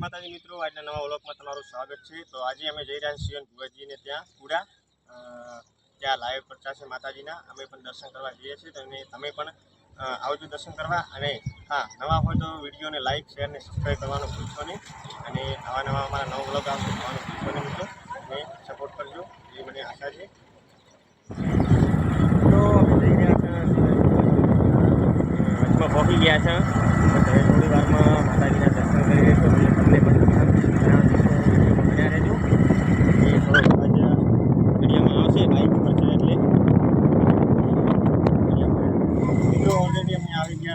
માતાજી મિત્રો, આજના નવા વ્લોગમાં તમારું સ્વાગત છે. તો આજે અમે જઈ રહ્યા છીએ ભુવાજીને ત્યાં કુડા ત્યાં લાઈવ પ્રચાર છે માતાજીના. અમે પણ દર્શન કરવા જઈએ છીએ. તો તમે પણ આવજો દર્શન કરવા. અને હા, નવા હોય તો વિડીયોને લાઇક શેર અને સબસ્ક્રાઈબ કરવાનું ભૂલશો નહીં. અને આવા નવા અમારા નવા વ્લોગ આવશે જોવાનું ભૂલશો નહીં મિત્રો. અને સપોર્ટ કરજો. એ મને આશા છે. તો અમે જઈ રહ્યા છીએ. ગયા છે. થોડી વારમાં માતાજીના દર્શન કરી લઈશું એટલે તમને પણ બન્યા રહેજો એ થોડો અવાજ વિડીયોમાં આવશે બાઇક ઉપર છે એટલે મિત્રો ઓલરેડી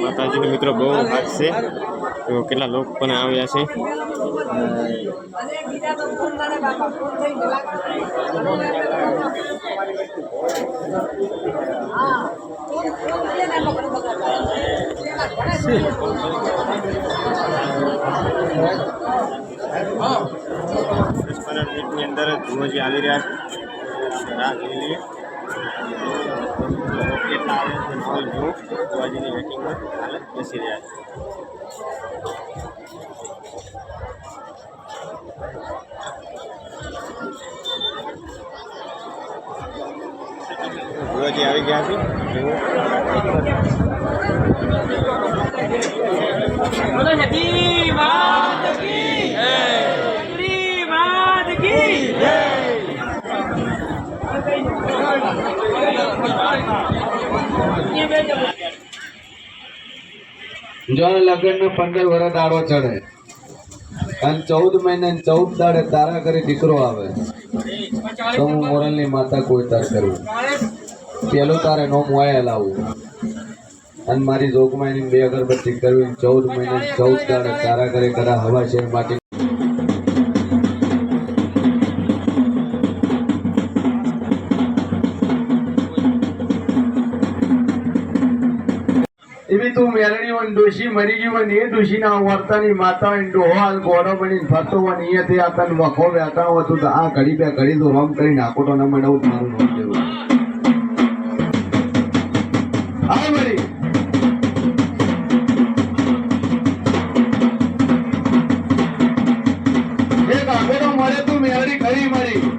માતાજીનો મિત્રો બહુ હાથ છે. તો કેટલા લોકો પણ આવ્યા છે. દસ પંદર મિનિટની અંદર ધુવજી આવી રહ્યા છે. રાહ જોઈ લઈએ. કેટલા આવે છે માહોલ જુઓ ધુવાજીની વેટિંગમાં હાલ બેસી રહ્યા છે. ધુવાજી આવી ગયા છે. જુઓ બોલો જતી માત કી જય જગરી માત કી જય જોન લગ્ન નો પંદર વર્ષ દાડો ચડે અને ચૌદ મહિને ચૌદ દાડે તારા કરી દીકરો આવે, તો હું મોરલની માતા કોઈ તાર કરું પેલું તારે નો મોયા લાવું. અને મારી જોગમાની બે અગરબત્તી કરવી ચૌદ મહિને ચૌદ દાડે તારા કરી કરા હવા શેર માટી એવી તું મેરણી હોય ને ડોશી મરી ગયું હોય ને એ ડોશીના વર્તાની માતા હોય ને ડોહો હાલ ગોળો બનીને ફરતો હોય ને અહીંયાથી આ તને વખો વેતા હોય તું આ ઘડી બે ઘડી તો રમ નાખો તો ન મળવું મારું નામ જરૂર મળે તું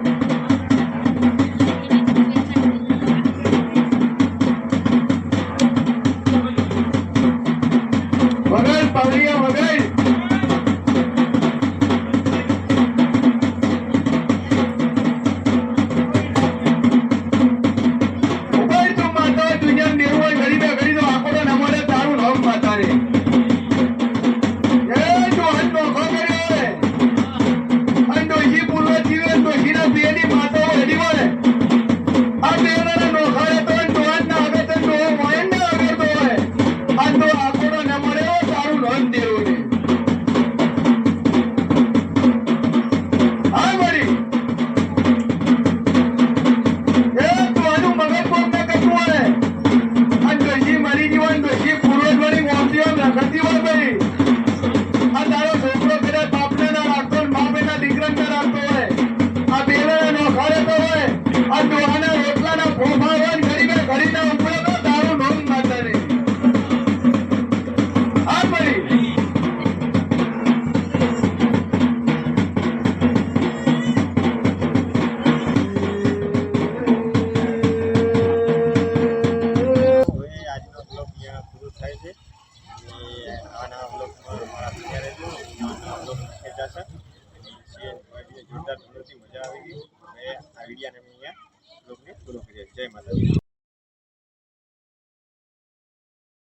Padrinho, uma vez. જોરદાર ધૂળેટી મજા આવી ગઈ. મેં આ વિડીયાને અમે અહીંયા લોકોને પૂરો કરીએ જય માતાજી.